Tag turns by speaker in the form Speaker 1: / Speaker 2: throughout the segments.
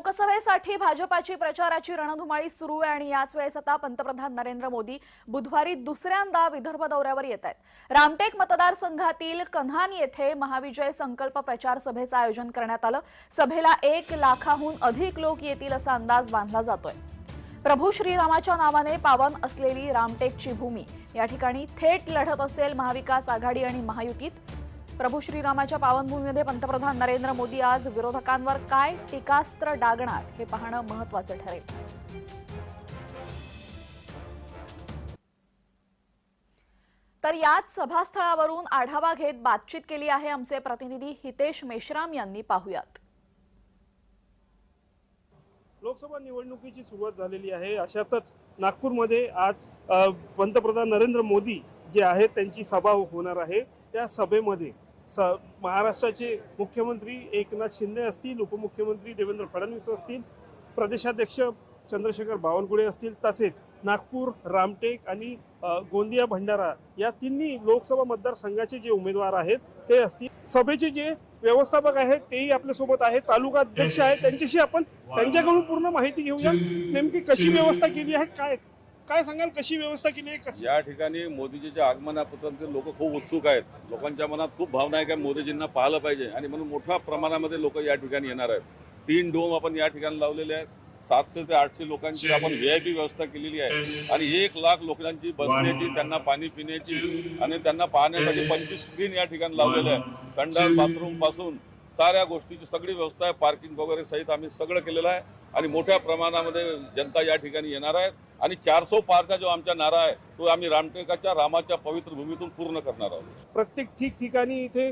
Speaker 1: लोकसभेसाठी भाजपाची प्रचाराची रणधुमाळी सुरू आहे आणि याच वेळेस आता पंतप्रधान नरेंद्र मोदी बुधवारी दुसऱ्यांदा विदर्भ दौऱ्यावर येत आहेत. रामटेक मतदारसंघातील कन्हान येथे महाविजय संकल्प प्रचार सभेचं आयोजन करण्यात आलं. सभेला एक लाखाहून अधिक लोक येतील असा अंदाज बांधला जातोय. प्रभू श्रीरामाच्या नावाने पावन असलेली रामटेकची भूमी या ठिकाणी थेट लढत असेल महाविकास आघाडी आणि महायुतीत. प्रभू श्रीरामाच्या पावनभूमीमध्ये पंतप्रधान नरेंद्र मोदी आज विरोधकांवर काय टीकास्त्र डागणार हे पाहणं महत्वाचं ठरेल. तर याच सभास्थळावरून आढावा घेत बातचीत केली आहे आमचे प्रतिनिधी हितेश मेश्राम यांनी पाहुयात.
Speaker 2: लोकसभा निवडणुकीची सुरुवात झालेली आहे. अशातच नागपूरमध्ये आज पंतप्रधान नरेंद्र मोदी जे आहेत त्यांची सभा होणार आहे. त्या सभेमध्ये स महाराष्ट्राचे मुख्यमंत्री एकनाथ शिंदे असतील उपमुख्यमंत्री देवेंद्र फडणवीस असतील प्रदेशाध्यक्ष चंद्रशेखर बावनकुळे असतील तसेच नागपूर रामटेक आणि गोंदिया भंडारा या तिन्ही लोकसभा मतदारसंघाचे जे उमेदवार आहेत ते असतील. सभेचे जे व्यवस्थापक आहेत तेही आपल्यासोबत आहेत तालुका अध्यक्ष आहेत त्यांच्याशी आपण त्यांच्याकडून पूर्ण माहिती घेऊया. नेमकी कशी व्यवस्था केली आहे काय काय सांगाल कशी व्यवस्था केली आहे कशी
Speaker 3: या ठिकाणी मोदीजीच्या आगमनापर्यंत लोक खूप उत्सुक आहेत. लोकांच्या मनात खूप भावना आहे की मोदीजींना पाहिलं पाहिजे. आणि म्हणून मोठ्या प्रमाणामध्ये लोक या ठिकाणी येणार आहेत. तीन डोम आपण या ठिकाणी लावलेले आहेत. सातशे ते आठशे लोकांची आपण व्ही आय पी व्यवस्था केलेली आहे. आणि एक लाख लोकांची बसण्याची त्यांना पाणी पिण्याची आणि त्यांना पाहण्यासाठी पंचवीस स्क्रीन या ठिकाणी लावलेले आहे संडास बाथरूमपासून साऱ्या गोष्टीची सगळी व्यवस्था आहे. पार्किंग वगैरे सहित आम्ही सगळं केलेलं आहे. आणि मोठ्या प्रमाणामध्ये जनता या ठिकाणी येणार आहे. आणि चारसो पारचा जो आमचा नारा आहे तो आम्ही रामटेकाच्या रामाच्या पवित्र भूमीतून पूर्ण करणार आहोत.
Speaker 2: प्रत्येक ठिकठिकाणी इथे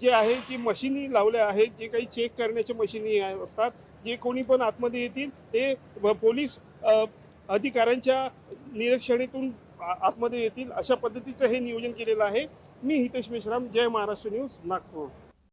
Speaker 2: जे आहे जी मशिनी लावल्या आहेत जे काही चेक करण्याच्या मशिनी असतात जे कोणी पण आतमध्ये येतील ते पोलीस अधिकाऱ्यांच्या निरीक्षणेतून आतमध्ये येतील. अशा पद्धतीचं हे नियोजन केलेलं आहे. मी हितेश मेश्राम जय महाराष्ट्र न्यूज नागपूर.